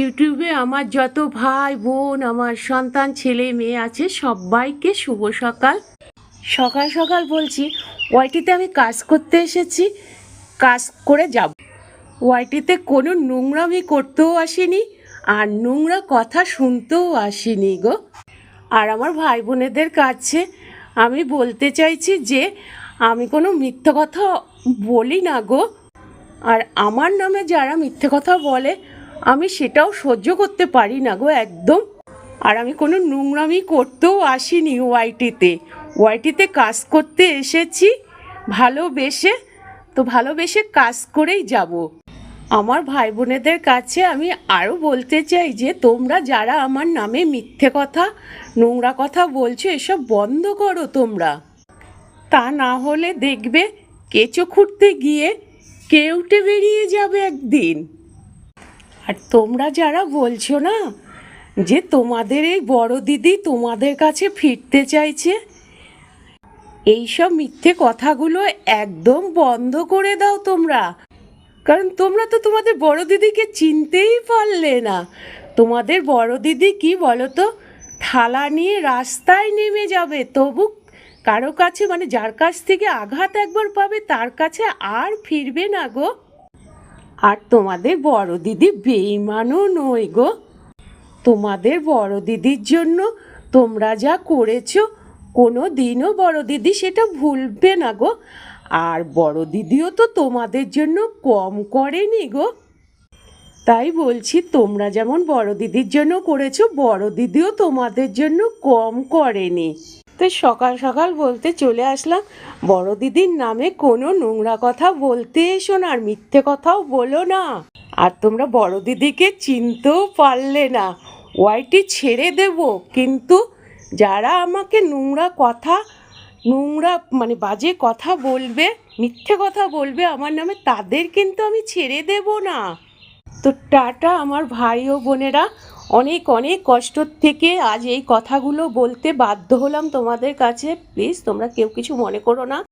ইউটিউবে আমার যত ভাই, বোন, আমার সন্তান, ছেলে, মেয়ে আছে, সবাইকে শুভ সকাল। সকাল সকাল বলছি, ওয়াইটিতে আমি কাজ করতে এসেছি, কাজ করে যাব। ওয়াইটিতে কোনো নোংরামি করতেও আসিনি, আর নোংরা কথা শুনতেও আসিনি গো। আর আমার ভাই বোনেদের কাছে আমি বলতে চাইছি যে, আমি কোনো মিথ্যে কথা বলি না গো। আর আমার নামে যারা মিথ্যে কথা বলে আমি সেটাও সহ্য করতে পারি না গো একদম। আর আমি কোনো নোংরামি করতেও আসিনি ওয়াইটিতে। ওয়াইটিতে কাজ করতে এসেছি, ভালোবেসে। তো ভালোবেসে কাজ করেই যাব। আমার ভাই বোনেদের কাছে আমি আরও বলতে চাই যে, তোমরা যারা আমার নামে মিথ্যে কথা, নোংরা কথা বলছো, এসব বন্ধ করো তোমরা। তা না হলে দেখবে, কেঁচো খুঁড়তে গিয়ে কেউটে বেরিয়ে যাবে একদিন। আর তোমরা যারা বলছো না যে তোমাদের এই বড় দিদি তোমাদের কাছে ফিরতে চাইছে, এইসব মিথ্যে কথাগুলো একদম বন্ধ করে দাও তোমরা। কারণ তোমরা তো তোমাদের বড় দিদিকে চিনতেই পারলে না। তোমাদের বড় দিদি কি বলো তো থালা নিয়ে রাস্তায় নেমে যাবে, তবু কারও কাছে মানে যার কাছ থেকে আঘাত একবার পাবে, তার কাছে আর ফিরবে না গো। আর তোমাদের বড় দিদি বেইমানও নয় গো। তোমাদের বড় দিদির জন্য তোমরা যা করেছ কোনো দিনও বড় দিদি সেটা ভুলবে না গো। আর বড় দিদিও তো তোমাদের জন্য কম করেনি গো। তাই বলছি, তোমরা যেমন বড় দিদির জন্য করেছ, বড় দিদিও তোমাদের জন্য কম করেনি। তো সকাল সকাল বলতে চলে আসলাম। বড় দিদির নামে কোনো নোংরা কথা বলতে এসো না, আর মিথ্যে কথাও বলো না। আর তোমরা বড় দিদিকে চিনতেও পারলে না। ওয়াইটি ছেড়ে দেব, কিন্তু যারা আমাকে নোংরা কথা, নোংরা মানে বাজে কথা বলবে, মিথ্যে কথা বলবে আমার নামে, তাদের কিন্তু আমি ছেড়ে দেব না। তো টাটা আমার ভাই ও বোনেরা। অনেক অনেক কষ্ট থেকে আজ এই কথাগুলো বলতে বাধ্য হলাম তোমাদের কাছে। প্লিজ তোমরা কেউ কিছু মনে করো না।